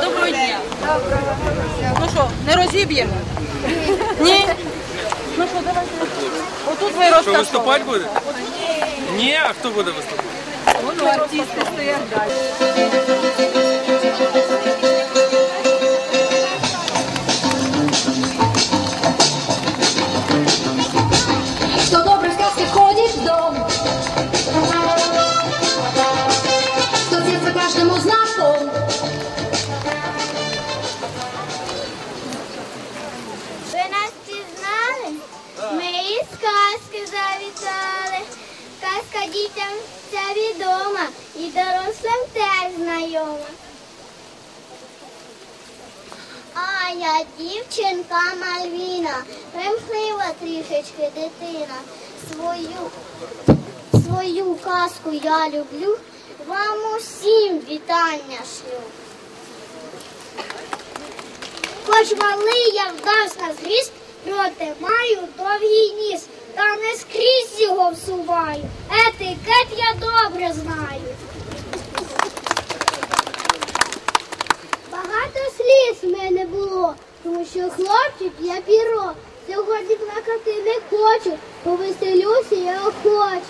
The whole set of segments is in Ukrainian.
Доброго дня. Ну що, не розіб'ємо? Ні? Давайте. Отут ви Що виступати буде? Ні, а хто буде виступати? Воно артисти стоять далі. Дітям ця відома і дорослим теж знайома. А я дівчинка Мальвіна, примхлива трішечки дитина. Свою, свою казку я люблю, вам усім вітання шлю. Хоч малий я вдався зріст, проте маю довгий ніс, та не скрізь його всуваю. Етикет я добре знаю. Багато сліз в мене було, тому що хлопчик я піро. Сьогодні плакати не хочу, повеселюся я охочу.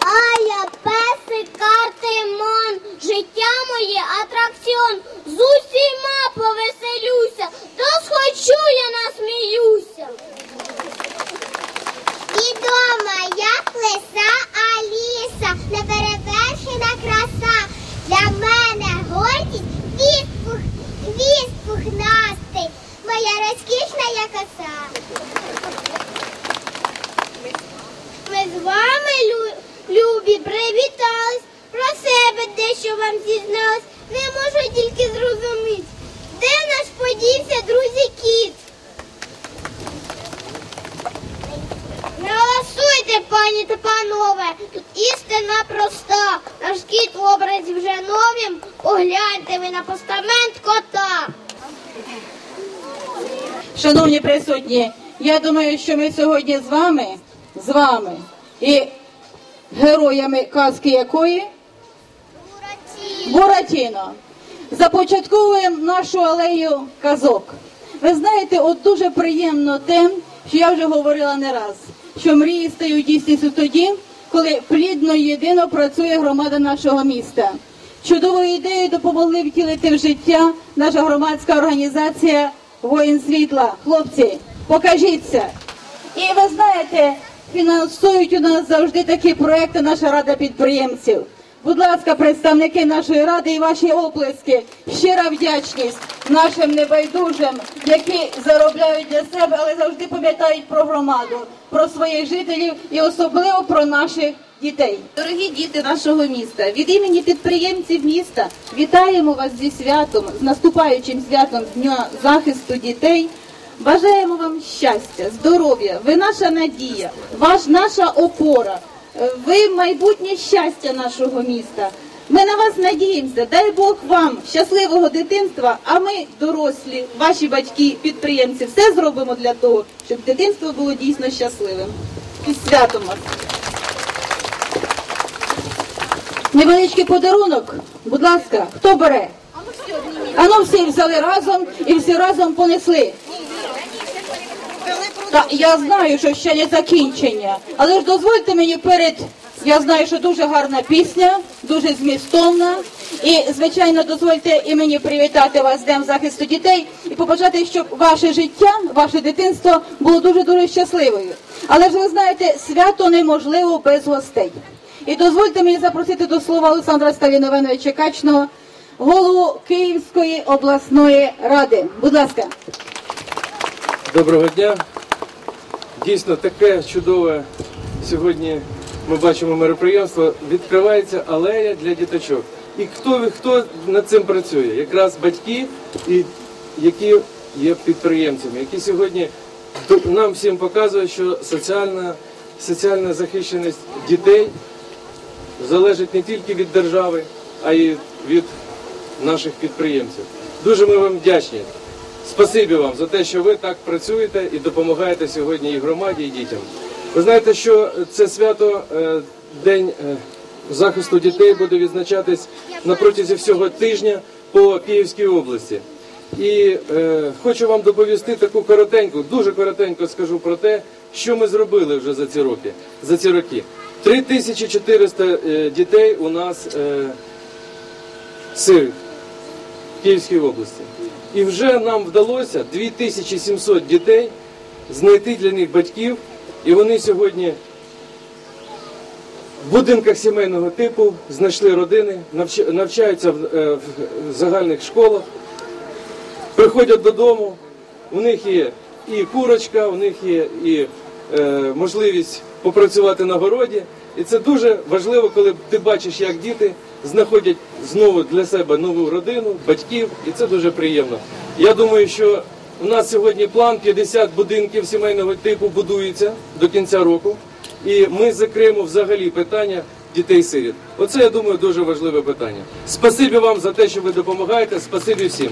А я песик Картимон, життя моє атракціон. З усіма повеселюся, то схочу я насміюся. І дома як лиса Аліса, неперевершена краса. Для мене гордість віз, пух, віз моя розкішна я коса. Ми з вами, лю- любі, привітались, про себе дещо вам зізналась. Не можу тільки зрозуміти, де наш подівся, друзі, кіт. Не голосуйте, пані та панове, тут істина проста. Наш кіт в образі вже новім, погляньте ви на постамент кота. Шановні присутні, я думаю, що ми сьогодні з вами, з вами і героями казки якої Буратіно. Започатковуємо нашу алею казок. Ви знаєте, от дуже приємно те, що я вже говорила не раз, що мрії стають дійсністю тоді, коли плідно єдино працює громада нашого міста. Чудовою ідеєю допомогли втілити в життя наша громадська організація Воїн світла. Хлопці, покажіться. І ви знаєте, фінансують у нас завжди такі проекти наша рада підприємців. Будь ласка, представники нашої ради і ваші оплески. Щира вдячність нашим небайдужим, які заробляють для себе, але завжди пам'ятають про громаду, про своїх жителів і особливо про наших дітей. Дорогі діти нашого міста, від імені підприємців міста вітаємо вас зі святом, з наступаючим святом Дня захисту дітей. Бажаємо вам щастя, здоров'я, ви наша надія, ваш наша опора. Ви майбутнє щастя нашого міста. Ми на вас надіємося. Дай Бог вам щасливого дитинства. А ми, дорослі, ваші батьки, підприємці, все зробимо для того, щоб дитинство було дійсно щасливим. І святом вас. Невеличкий подарунок. Будь ласка, хто бере? А ну всі взяли разом і всі разом понесли. Та я знаю, що ще не закінчення, але ж дозвольте мені перед. Я знаю, що дуже гарна пісня, дуже змістовна. І, звичайно, дозвольте і мені привітати вас з Днем захисту дітей і побажати, щоб ваше життя, ваше дитинство було дуже дуже щасливою. Але ж ви знаєте, свято неможливо без гостей. І дозвольте мені запросити до слова Олександра Сталіновиновича Качного, голову Київської обласної ради. Будь ласка. Доброго дня. Дійсно, таке чудове сьогодні ми бачимо мероприємство. Відкривається алея для діточок. І хто, хто над цим працює? Якраз батьки, і які є підприємцями, які сьогодні нам всім показує, що соціальна, соціальна захищеність дітей залежить не тільки від держави, а й від наших підприємців. Дуже ми вам вдячні. Спасибі вам за те, що ви так працюєте і допомагаєте сьогодні і громаді, і дітям. Ви знаєте, що це свято е, День е, захисту дітей буде відзначатись на протязі всього тижня по Київській області. І е, хочу вам доповісти таку коротеньку, дуже коротенько скажу про те, що ми зробили вже за ці роки. За ці роки. 3400 е, дітей у нас е, сирих в Київській області. І вже нам вдалося 2700 дітей знайти для них батьків, і вони сьогодні в будинках сімейного типу знайшли родини, навчаються в, е, в загальних школах, приходять додому, у них є і курочка, у них є і е, можливість попрацювати на городі. І це дуже важливо, коли ти бачиш, як діти знаходять знову для себе нову родину, батьків, і це дуже приємно. Я думаю, що у нас сьогодні план 50 будинків сімейного типу будується до кінця року, і ми закриємо взагалі питання дітей-сиріт. Оце я думаю дуже важливе питання. Спасибі вам за те, що ви допомагаєте. Спасибі всім.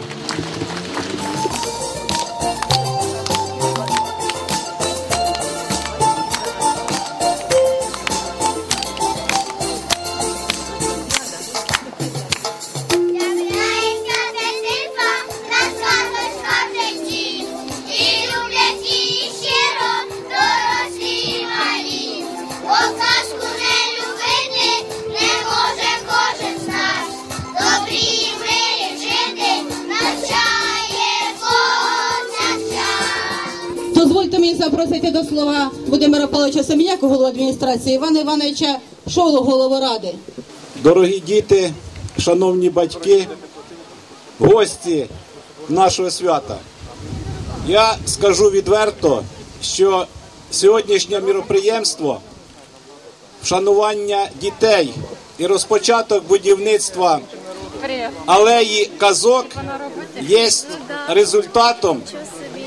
Запросити до слова Володимира Павловича Семеняка, голову адміністрації, Івана Івановича Шолу, голову ради. Дорогі діти, шановні батьки, гості нашого свята. Я скажу відверто, що сьогоднішнє міроприємство вшанування дітей і розпочаток будівництва алеї казок є результатом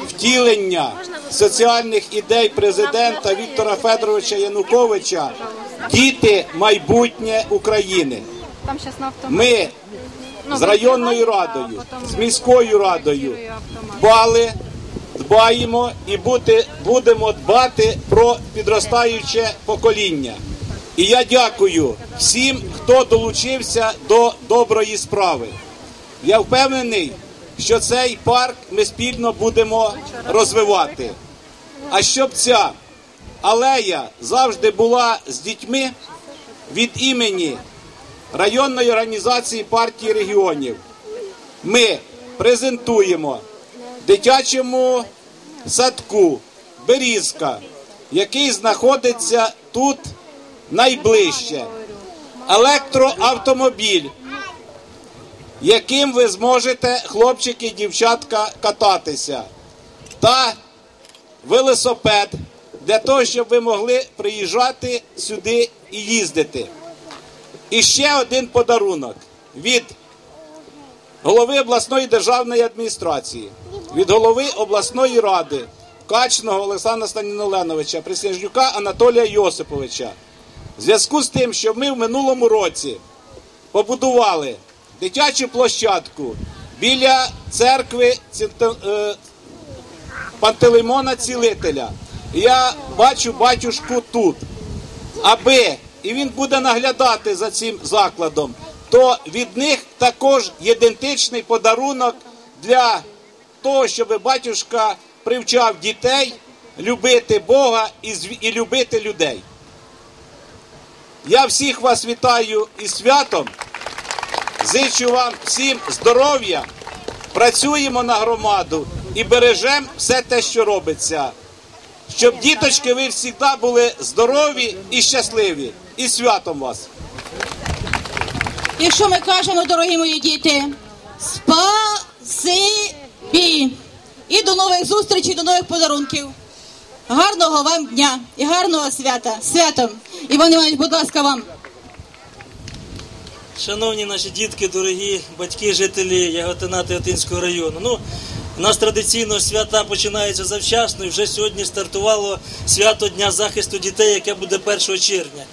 втілення соціальних ідей президента Віктора Федоровича Януковича Діти майбутнє України. Ми Ну, з районною радою, з міською радою дбали, дбаємо і бути, будемо дбати про підростаюче покоління. І я дякую всім, хто долучився до доброї справи. Я впевнений, що цей парк ми спільно будемо розвивати. А щоб ця алея завжди була з дітьми від імені районної організації партії регіонів. Ми презентуємо дитячому садку Берізка, який знаходиться тут найближче. Електроавтомобіль, яким ви зможете, хлопчики і дівчатка, кататися, та велосипед для того, щоб ви могли приїжджати сюди і їздити. І ще один подарунок від голови обласної державної адміністрації, від голови обласної ради Качного Олександра Станіноленовича, Присяжнюка Анатолія Йосиповича. В зв'язку з тим, що ми в минулому році побудували дитячу площадку біля церкви е, Пантелеймона Цілителя. Я бачу батюшку тут аби і він буде наглядати за цим закладом, то від них також ідентичний подарунок для того, щоб батюшка привчав дітей любити Бога і любити людей. Я всіх вас вітаю із святом. Зичу вам всім здоров'я, працюємо на громаду і бережемо все те, що робиться. Щоб діточки ви завжди були здорові і щасливі. І святом вас! І що ми кажемо, дорогі мої діти? Спасибі! І до нових зустрічей, до нових подарунків. Гарного вам дня і гарного свята. Святом! Іван Іванович, будь ласка, вам. Шановні наші дітки, дорогі батьки, жителі Яготина Теотинського району. Ну, У нас традиційно свята починаються завчасно, і вже сьогодні стартувало свято Дня захисту дітей, яке буде 1 червня.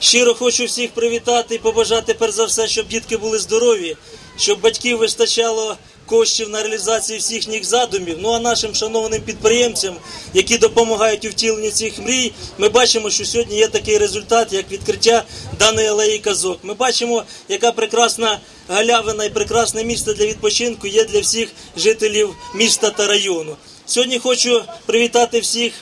Щиро хочу всіх привітати і побажати перш за все, щоб дітки були здорові, щоб батьків вистачало коштів на реалізацію всіх їхніх задумів. Ну а нашим шанованим підприємцям, які допомагають у втіленні цих мрій, ми бачимо, що сьогодні є такий результат, як відкриття даної алеї казок. Ми бачимо, яка прекрасна галявина і прекрасне місце для відпочинку є для всіх жителів міста та району. Сьогодні хочу привітати всіх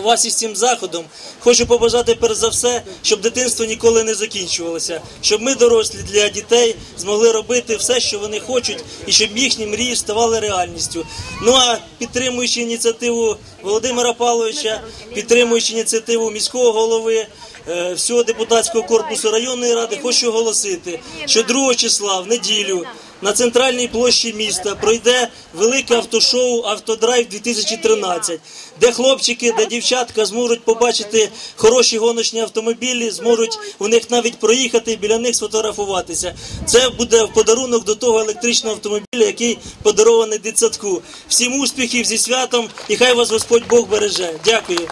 вас із цим заходом. Хочу побажати перш за все, щоб дитинство ніколи не закінчувалося, щоб ми, дорослі для дітей, змогли робити все, що вони хочуть, і щоб їхні мрії ставали реальністю. Ну а підтримуючи ініціативу Володимира Павловича, підтримуючи ініціативу міського голови. е, Всього депутатського корпусу районної ради хочу оголосити, що 2 числа в неділю на центральній площі міста пройде велике автошоу Автодрайв 2013, де хлопчики, де дівчатка зможуть побачити хороші гоночні автомобілі, зможуть у них навіть проїхати біля них сфотографуватися. Це буде в подарунок до того електричного автомобіля, який подарований дитсадку. Всім успіхів зі святом і хай вас Господь Бог береже. Дякую.